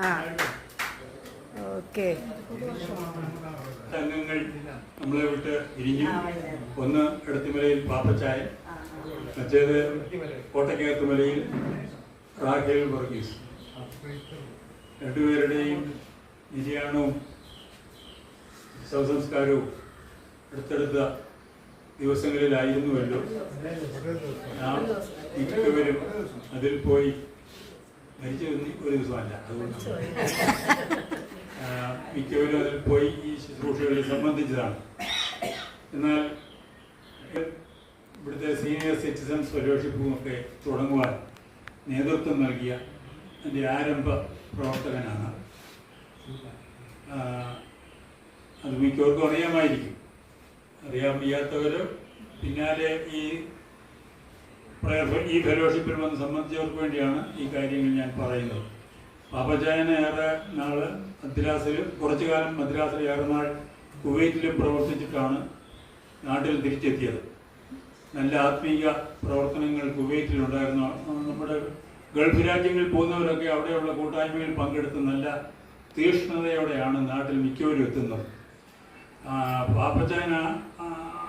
ആ. ഓക്കെ. അംഗങ്ങൾ നമ്മളെ വിട്ട് ഇരിഞ്ഞു. ഒന്ന് എടത്തിമലയിൽ പാപ്പച്ചായ മറ്റേത് കോട്ടയ്ക്കകത്തുമലയിൽ റാഖേൽ വർഗീസ്. രണ്ടുപേരുടെയും നിര്യാണവും ശവസംസ്കാരവും അടുത്തടുത്ത ദിവസങ്ങളിലായിരുന്നുവല്ലോ. നാം മിക്കവരും അതിൽ പോയി മരിച്ചു ഒരു ദിവസമല്ല അതുകൊണ്ട് മിക്കവരും അതിൽ പോയി ഈ ശുശ്രൂഷകളിൽ സംബന്ധിച്ചതാണ്. എന്നാൽ ഇവിടുത്തെ സീനിയർ സിറ്റിസൺസ് ഫെലോഷിപ്പും ഒക്കെ തുടങ്ങുവാൻ നേതൃത്വം നൽകിയ എന്റെ ആരംഭ പ്രവർത്തകനാണ്. അത് മിക്കവർക്കും അറിയാമായിരിക്കും. അറിയാൻ വയ്യാത്തവർ പിന്നാലെ ഈ ഈ ഫെലോഷിപ്പിൽ സംബന്ധിച്ചവർക്ക് വേണ്ടിയാണ് ഈ കാര്യങ്ങൾ ഞാൻ പറയുന്നത്. പാപ്പച്ചായന് ഏറെ നാൾ മദ്രാസിൽ കുറച്ചു കാലം മദ്രാസിൽ ഏറെ നാൾ കുവൈറ്റിലും പ്രവർത്തിച്ചിട്ടാണ് നാട്ടിൽ തിരിച്ചെത്തിയത്. നല്ല ആത്മീയ പ്രവർത്തനങ്ങൾ കുവൈറ്റിലുണ്ടായിരുന്നു. നമ്മുടെ ഗൾഫ് രാജ്യങ്ങളിൽ പോകുന്നവരൊക്കെ അവിടെയുള്ള കൂട്ടായ്മയിൽ പങ്കെടുത്ത് നല്ല തീക്ഷ്ണതയോടെയാണ് നാട്ടിൽ മിക്കവരും എത്തുന്നത്. പാപ്പച്ചായന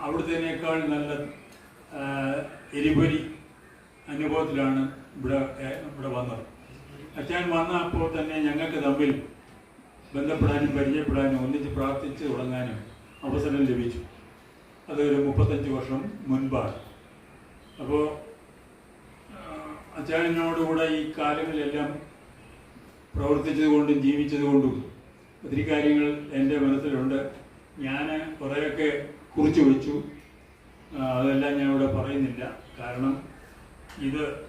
അവിടുത്തേനേക്കാൾ നല്ല എരിപൊരി അനുഭവത്തിലാണ് ഇവിടെ ഇവിടെ വന്നത്. അച്ഛൻ വന്ന അപ്പോൾ തന്നെ ഞങ്ങൾക്ക് തമ്മിൽ ബന്ധപ്പെടാനും പരിചയപ്പെടാനും ഒന്നിച്ച് പ്രാർത്ഥിച്ച് തുടങ്ങാനും അവസരം ലഭിച്ചു. അതൊരു മുപ്പത്തഞ്ച് വർഷം മുൻപാണ്. അപ്പോൾ അച്ഛനോടുകൂടെ ഈ കാലങ്ങളിലെല്ലാം പ്രവർത്തിച്ചതുകൊണ്ടും ജീവിച്ചതുകൊണ്ടും ഒത്തിരി കാര്യങ്ങൾ എന്റെ മനസ്സിലുണ്ട്. ഞാൻ കുറേയൊക്കെ കുറിച്ചു വെച്ചു. അതെല്ലാം ഞാൻ ഇവിടെ പറയുന്നില്ല. കാരണം 一个